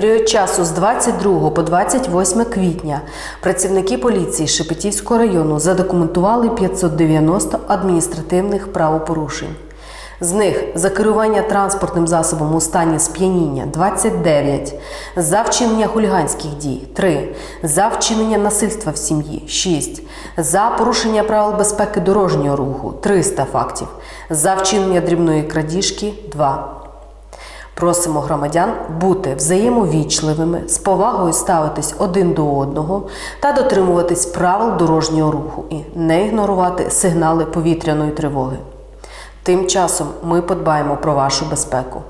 період часу з 22 по 28 квітня працівники поліції Шепетівського району задокументували 590 адміністративних правопорушень. З них за керування транспортним засобом у стані сп'яніння 29, за вчинення хуліганських дій 3, за вчинення насильства в сім'ї 6, за порушення правил безпеки дорожнього руху 300 фактів, за вчинення дрібної крадіжки 2. Просимо громадян бути взаємовічливими, з повагою ставитись один до одного та дотримуватись правил дорожнього руху і не ігнорувати сигнали повітряної тривоги. Тим часом ми подбаємо про вашу безпеку.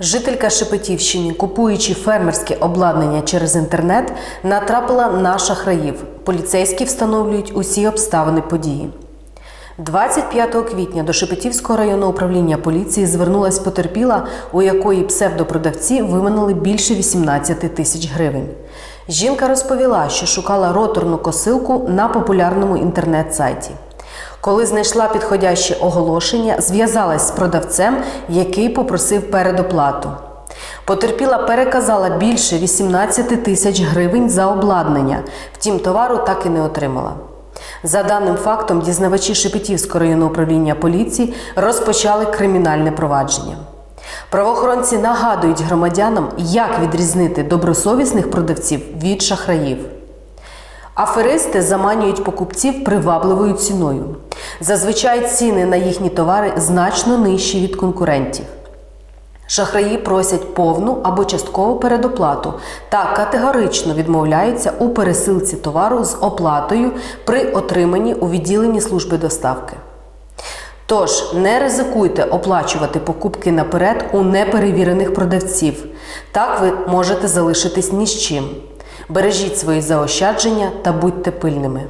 Жителька Шепетівщини, купуючи фермерське обладнання через інтернет, натрапила на шахраїв. Поліцейські встановлюють усі обставини події. 25 квітня до Шепетівського районного управління поліції звернулась потерпіла, у якої псевдопродавці виманили більше 18 тисяч гривень. Жінка розповіла, що шукала роторну косилку на популярному інтернет-сайті. Коли знайшла підходяще оголошення, зв'язалась з продавцем, який попросив передоплату. Потерпіла переказала більше 18 тисяч гривень за обладнання, втім товару так і не отримала. За даним фактом, дізнавачі Шепетівського районного управління поліції розпочали кримінальне провадження. Правоохоронці нагадують громадянам, як відрізнити добросовісних продавців від шахраїв. Аферисти заманюють покупців привабливою ціною. Зазвичай ціни на їхні товари значно нижчі від конкурентів. Шахраї просять повну або часткову передоплату та категорично відмовляються у пересилці товару з оплатою при отриманні у відділенні служби доставки. Тож не ризикуйте оплачувати покупки наперед у неперевірених продавців. Так ви можете залишитись ні з чим. Бережіть свої заощадження та будьте пильними.